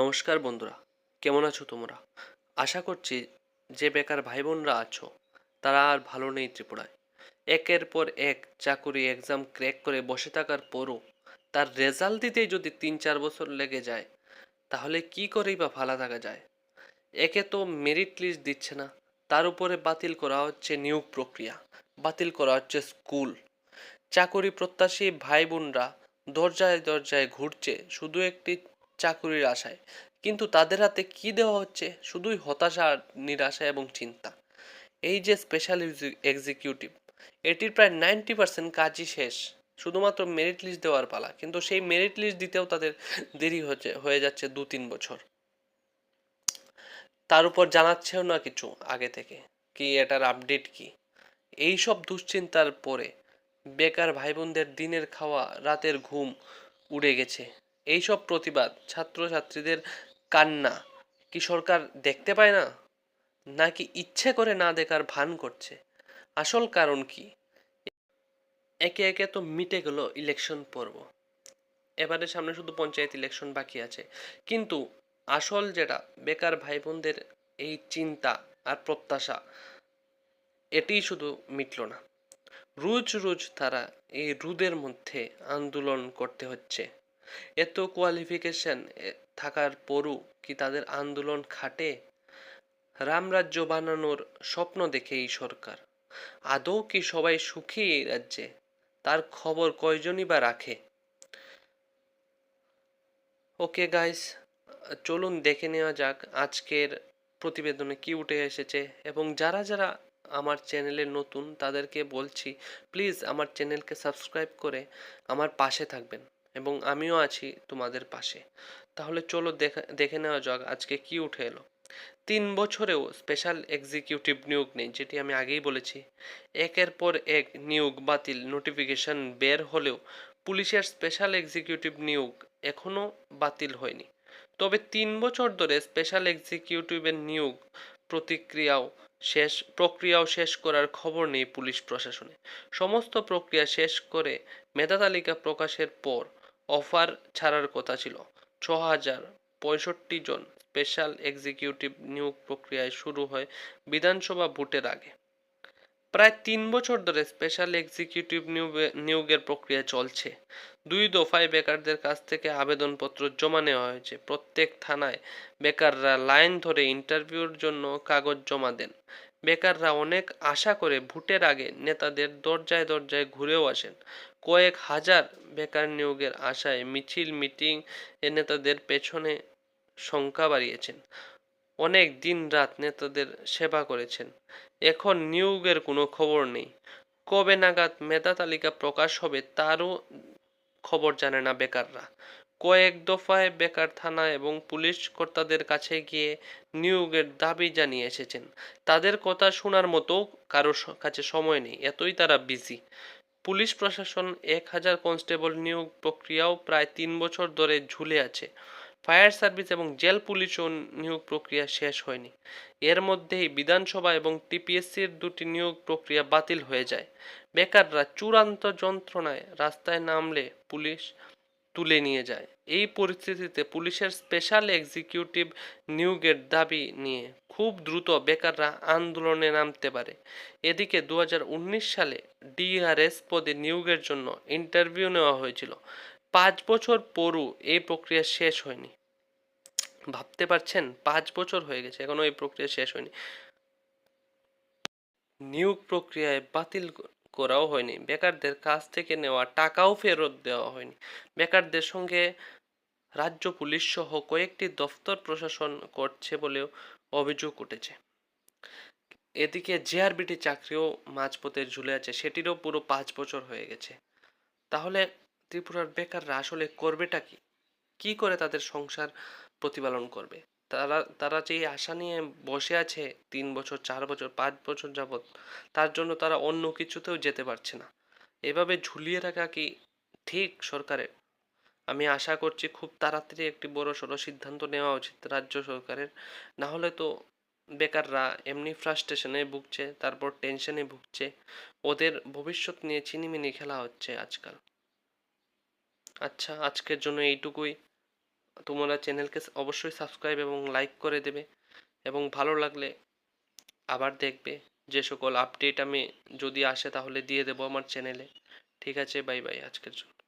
নমস্কার বন্ধুরা, কেমন আছো তোমরা? আশা করছি যে বেকার ভাই বোনরা আছো, তারা আর ভালো নেই ত্রিপুরায়। একের পর এক চাকুরি এক্সাম ক্র্যাক করে বসে থাকার পরও তার রেজাল্ট দিতেই যদি তিন চার বছর লেগে যায়, তাহলে কি করেই বা ভালো থাকা যায়? একে তো মেরিট লিস্ট দিচ্ছে না, তার উপরে বাতিল করা হচ্ছে নিয়োগ প্রক্রিয়া, বাতিল করা হচ্ছে স্কুল চাকুরি প্রত্যাশী ভাই বোনরা দরজায় দরজায় ঘুরছে, শুধু একটি চাকুরির আশায়। কিন্তু তাদের হাতে কি দেওয়া হচ্ছে শুধুই হতাশা, নিরাশা এবং চিন্তা। এই যে স্পেশাল এক্সিকিউটিভ এটির প্রায় নাইনটি পার্সেন্ট কাজই শেষ। শুধুমাত্র মেরিট লিস্ট দেওয়ার পালা। কিন্তু সেই মেরিট লিস্ট দিতেও তাদের দেরি হচ্ছে, হয়ে যাচ্ছে দু তিন বছর। তার উপর জানাচ্ছেও না কিছু আগে থেকে। কি এটার আপডেট কি? এই সব দুশ্চিন্তার পরে বেকার ভাই বোনদের দিনের খাওয়া, রাতের ঘুম উড়ে গেছে। এইসব প্রতিবাদ ছাত্রছাত্রীদের কান্না কি সরকার দেখতে পায় না? নাকি ইচ্ছে করে না দেখার ভান করছে? আসল কারণ কি? একে একে তো মিটে গেল ইলেকশন পর্ব। এবারে সামনে শুধু পঞ্চায়েত ইলেকশন বাকি আছে। কিন্তু আসল যেটা, বেকার ভাই বোনদের এই চিন্তা আর প্রত্যাশা এটিই শুধু মিটল না। রোজ রোজ তারা এই রুদের মধ্যে আন্দোলন করতে হচ্ছে। এত কোয়ালিফিকেশন থাকার পরও কি তাদের আন্দোলন খাটে? রামরাজ্য বানানোর স্বপ্ন দেখে এই সরকার। আদৌ কি সবাই সুখী এই রাজ্যে? তার খবর কয়জনই বা রাখে? ওকে গাইস চলুন দেখে নেওয়া যাক আজকের প্রতিবেদনে কি উঠে এসেছে এবং যারা যারা আমার চ্যানেলে নতুন তাদেরকে বলছি প্লিজ আমার চ্যানেলকে সাবস্ক্রাইব করে আমার পাশে থাকবেন। এবং আমিও আছি তোমাদের পাশে। তাহলে চলো দেখা, দেখে নেওয়া যাক আজকে কি উঠে এলো। তিন বছরেও স্পেশাল এক্সিকিউটিভ নিয়োগ নেই, যেটি আমি আগেই বলেছি। একের পর এক নিয়োগ বাতিল নোটিফিকেশন বের হলেও পুলিশের স্পেশাল এক্সিকিউটিভ নিয়োগ এখনও বাতিল হয়নি। তবে তিন বছর ধরে স্পেশাল এক্সিকিউটিভের নিয়োগ প্রতিক্রিয়াও শেষ, প্রক্রিয়াও শেষ করার খবর নেই পুলিশ প্রশাসনে। সমস্ত প্রক্রিয়া শেষ করে মেধা তালিকা প্রকাশের পর অফার ছাড়ার কথা ছিল। ছ হাজার পঁয়ষট্টি জন স্পেশাল এক্সিকিউটিভ নিয়োগ প্রক্রিয়ায় শুরু হয় বিধানসভা ভোটের আগে। প্রায় তিন বছর ধরে স্পেশাল এক্সিকিউটিভ নিয়োগের প্রক্রিয়া চলছে। দুই দফায় বেকারদের কাছ থেকে আবেদনপত্র জমা নেওয়া হয়েছে। প্রত্যেক থানায় বেকাররা লাইন ধরে ইন্টারভিউর জন্য কাগজ জমা দেন। বেকাররা অনেক আশা করে ভোটের আগে নেতাদের দরজায় দরজায় ঘুরেও আসেন। কয়েক হাজার বেকার নিয়োগের আশায় মিছিল, মিটিং এ নেতাদের পেছনে সংখ্যা বাড়িয়েছেন। অনেক দিন রাত নেতাদের সেবা করেছেন। এখন নিয়োগের কোনো খবর নেই। কবে নাগাদ মেধা তালিকা প্রকাশ হবে তারও খবর জানে না বেকাররা। কয়েক দফায় বেকার থানা এবং পুলিশ কর্তাদের কাছে গিয়ে নিয়োগের দাবি জানিয়ে এসেছেন। তাদের কথা শোনার মতো কারোর কাছে সময় নেই। এতই তারা বিজি। পুলিশ প্রশাসন এক হাজার কনস্টেবল নিয়োগ প্রক্রিয়াও প্রায় তিন বছর ধরে ঝুলে আছে। ফায়ার সার্ভিস এবং জেল পুলিশও নিয়োগ প্রক্রিয়া শেষ হয়নি। এর মধ্যেই বিধানসভা এবং টিপিএসসির দুটি নিয়োগ প্রক্রিয়া বাতিল হয়ে যায়। বেকাররা চূড়ান্ত যন্ত্রণায় রাস্তায় নামলে পুলিশ তুলে নিয়ে যায়। এই পরিস্থিতিতে পুলিশের স্পেশাল এক্সিকিউটিভ নিয়োগের দাবি নিয়ে খুব দ্রুত বেকাররা আন্দোলনে নামতে পারে। এদিকে দু হাজার উনিশ সালে ডিআরএস পদে নিয়োগের জন্য ইন্টারভিউ নেওয়া হয়েছিল। পাঁচ বছর পরও এই প্রক্রিয়া শেষ হয়নি। ভাবতে পারছেন, পাঁচ বছর হয়ে গেছে, এখনও এই প্রক্রিয়া শেষ হয়নি। নিয়োগ প্রক্রিয়ায় বাতিল করাও হয়নি। বেকারদের কাছ থেকে নেওয়া টাকাও ফেরত দেওয়া হয়নি। বেকারদের সঙ্গে রাজ্য পুলিশ সহ কয়েকটি দফতর প্রশাসন করছে বলেও অভিযোগ উঠেছে। এদিকে জেআরবিটি চাকরিও মাঝপথে ঝুলে আছে, সেটিরও পুরো পাঁচ বছর হয়ে গেছে। তাহলে ত্রিপুরার বেকাররা আসলে করবেটা কি? কি করে তাদের সংসার প্রতিপালন করবে? তারা তারা যে আশা নিয়ে বসে আছে তিন বছর, চার বছর, পাঁচ বছর যাবৎ, তার জন্য তারা অন্য কিছুতেও যেতে পারছে না। এভাবে ঝুলিয়ে রাখা কি ঠিক সরকারের? আমি আশা করছি খুব তাড়াতাড়ি একটি বড় সড়ো সিদ্ধান্ত নেওয়া উচিত রাজ্য সরকারের। না হলে তো বেকাররা এমনি ফ্রাস্ট্রেশনে ভুগছে, তারপর টেনশনে ভুগছে। ওদের ভবিষ্যৎ নিয়ে চিনিমিনি খেলা হচ্ছে আজকাল। আচ্ছা আজকের জন্য এইটুকুই। তোমরা চ্যানেলকে অবশ্যই সাবস্ক্রাইব এবং লাইক করে দেবে এবং ভালো লাগলে আবার দেখবে যে সকল আপডেট আমি যদি আসে তাহলে দিয়ে দেবো আমার চ্যানেলে। ঠিক আছে, বাই বাই, আজকের জন্য।